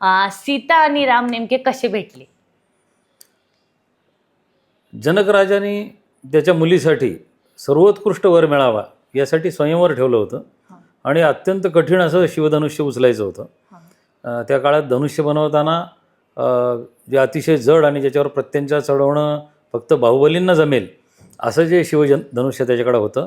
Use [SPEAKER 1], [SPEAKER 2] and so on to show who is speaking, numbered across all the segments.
[SPEAKER 1] अं, सीता आणि राम नेमके कसे भेटले?
[SPEAKER 2] जनकराजाने त्याच्या मुलीसाठी सर्वोत्कृष्ट वर मिळावा यासाठी स्वयंवर ठेवलं होतं.
[SPEAKER 1] हा.
[SPEAKER 2] आणि अत्यंत कठीण असं शिवधनुष्य उचलायचं होतं. अं, त्या काळात धनुष्य बनवताना अं, जे अतिशय जड आणि ज्याच्यावर प्रत्यंचा चढवणं फक्त बाहुबलींना जमेल असं जे शिवजन धनुष्य त्याच्याकडे होतं.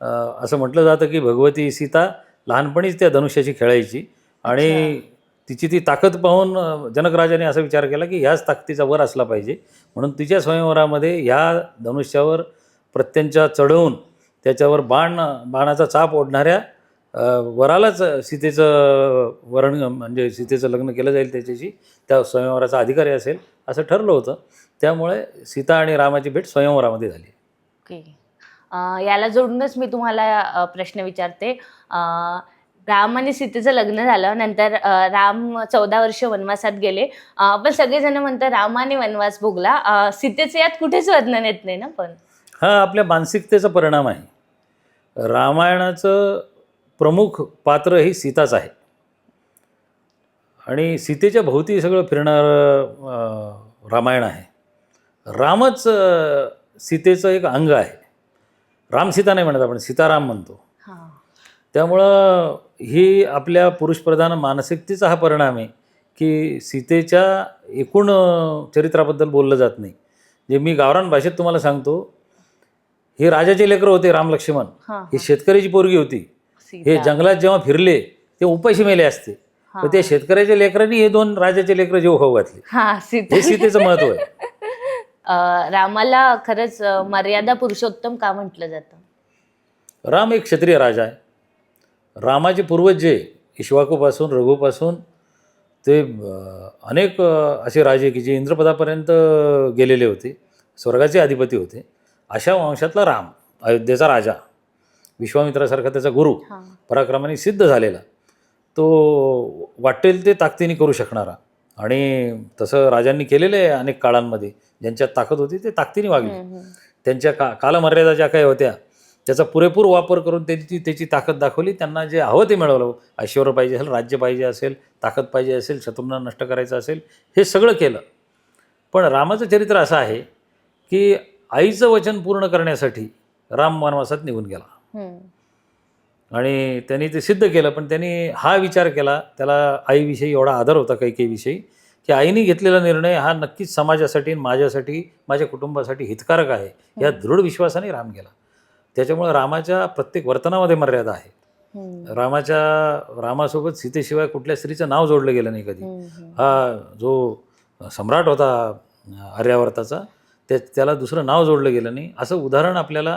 [SPEAKER 2] अं, असं म्हटलं जातं की भगवती सीता लहानपणीच त्या धनुष्याची खेळायची. आणि तिची ती ताकद पाहून जनकराजाने असा विचार केला की ह्याच ताकदीचा वर असला पाहिजे. म्हणून तिच्या स्वयंवरामध्ये ह्या धनुष्यावर प्रत्यंचा चढवून त्याच्यावर बाण बाणाचा चाप ओढणाऱ्या वरालाच सीतेचं वरण म्हणजे सीतेचं लग्न केलं जाईल त्याच्याशी त्या स्वयंवराचा अधिकारी असेल असं ठरलं होतं. त्यामुळे सीता आणि रामाची भेट स्वयंवरामध्ये झाली.
[SPEAKER 1] ओके. याला जोडूनच मी तुम्हाला प्रश्न विचारते. राम आणि सीतेचं लग्न झालं. नंतर राम चौदा वर्ष वनवासात गेले. पण सगळेजण म्हणतात रामाने वनवास भोगला. सीतेचं यात कुठेच वर्णन येत नाही ना पण?
[SPEAKER 2] हा आपल्या मानसिकतेचा परिणाम आहे. रामायणाचं प्रमुख पात्र ही सीताच आहे. आणि सीतेच्या भोवती सगळं फिरणारं रामायण आहे. रामच सीतेचं एक अंग आहे. राम सीता नाही म्हणत आपण सीताराम म्हणतो. त्यामुळं ही आपल्या पुरुषप्रधान मानसिकतेचा हा परिणाम आहे की सीतेच्या एकूण चरित्राबद्दल बोललं जात नाही. जे मी गावरान भाषेत तुम्हाला सांगतो हे राजाचे लेकरं होते राम लक्ष्मण.
[SPEAKER 1] हां
[SPEAKER 2] शेतकऱ्याची पोरगी होती. हे. जंगलात जेव्हा फिरले ते उपाशी मेले असते. तर त्या शेतकऱ्याच्या लेकरांनी हे दोन राजाचे लेकरं जीव खाऊ घातले.
[SPEAKER 1] हां सीता.
[SPEAKER 2] सीतेचं महत्त्व आहे.
[SPEAKER 1] रामाला खरंच मर्यादा पुरुषोत्तम का म्हटलं जातं?
[SPEAKER 2] राम एक क्षत्रिय राजा आहे. रामाचे पूर्वज जे इश्वाकूपासून रघुपासून ते अनेक असे राजे की जे इंद्रपदापर्यंत गेलेले होते स्वर्गाचे अधिपती होते अशा वंशातला राम अयोध्येचा राजा विश्वामित्रासारखा त्याचा गुरु पराक्रमाने सिद्ध झालेला तो वाटेल ते ताकदीने करू शकणारा. आणि तसं राजांनी केलेलं आहे अनेक काळांमध्ये ज्यांच्यात ताकद होती ते ताकदीने वागले. त्यांच्या का कालमर्यादा ज्या काही होत्या त्याचा पुरेपूर वापर करून त्यांची त्याची ताकद दाखवली. त्यांना जे हवं ते मिळवलं ऐश्वर पाहिजे असेल राज्य पाहिजे असेल ताकद पाहिजे असेल शत्रूंना नष्ट करायचं असेल हे सगळं केलं. पण रामाचं चरित्र असं आहे की आईचं वचन पूर्ण करण्यासाठी राम वनवासात निघून गेला. आणि त्यांनी ते सिद्ध केलं पण त्यांनी हा विचार केला. त्याला आईविषयी एवढा आदर होता काही काही विषयी की आईने घेतलेला निर्णय हा नक्कीच समाजासाठी आणि माझ्यासाठी माझ्या कुटुंबासाठी हितकारक आहे. या दृढ विश्वासाने राम गेला. त्याच्यामुळे रामाच्या प्रत्येक वर्तनामध्ये मर्यादा आहे. रामाच्या रामासोबत सीतेशिवाय कुठल्या स्त्रीचं नाव जोडलं गेलं नाही कधी. हा जो सम्राट होता आर्यावर्ताचा त्या त्याला दुसरं नाव जोडलं गेलं नाही. असं उदाहरण आपल्याला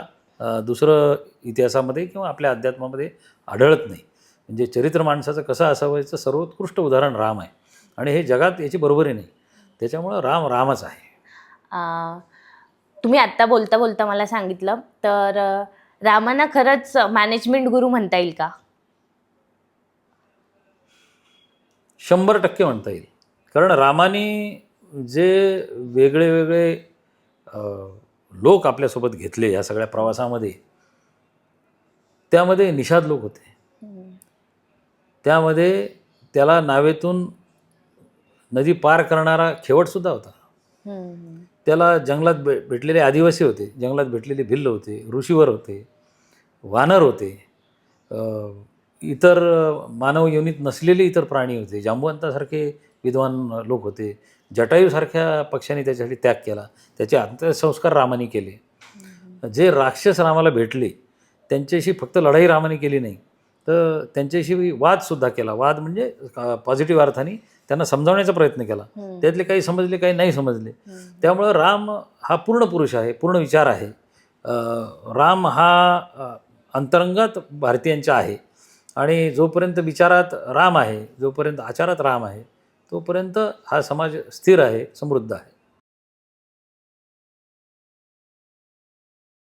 [SPEAKER 2] दुसरं इतिहासामध्ये किंवा आपल्या अध्यात्मामध्ये आढळत नाही. म्हणजे चरित्र माणसाचं कसं असावं याचं सर्वोत्कृष्ट उदाहरण राम आहे. आणि हे जगात याची बरोबरी नाही. त्याच्यामुळं राम रामच आहे.
[SPEAKER 1] तुम्ही आत्ता बोलता बोलता मला सांगितलं तर रामाना खरंच मॅनेजमेंट गुरु म्हणता येईल का?
[SPEAKER 2] शंभर टक्के म्हणता येईल. कारण रामाने जे वेगळे वेगळे लोक आपल्यासोबत घेतले या सगळ्या प्रवासामध्ये त्यामध्ये निषाद लोक होते. त्यामध्ये त्याला नावेतून नदी पार करणारा खेवटसुद्धा होता. त्याला जंगलात भे भेटलेले आदिवासी होते जंगलात भेटलेले भिल्ल होते ऋषीवर होते वानर होते इतर मानव योनीत नसलेले इतर प्राणी होते जांबुवंतासारखे विद्वान लोक होते जटायूसारख्या पक्षाने त्याच्यासाठी त्याग केला त्याचे अंत्यसंस्कार रामाने केले. जे राक्षस रामाला भेटले त्यांच्याशी फक्त लढाई रामाने केली नाही तर त्यांच्याशी वादसुद्धा केला. वाद म्हणजे पॉझिटिव्ह अर्थाने त्यांना समजावण्याचा प्रयत्न केला. त्यातले काही समजले काही नाही समजले. त्यामुळं राम हा पूर्ण पुरुष आहे पूर्ण विचार आहे. राम हा अंतरंगात भारतीयांच्या आहे. आणि जोपर्यंत विचारात राम आहे जोपर्यंत आचारात राम आहे तोपर्यंत हा समाज स्थिर आहे समृद्ध आहे.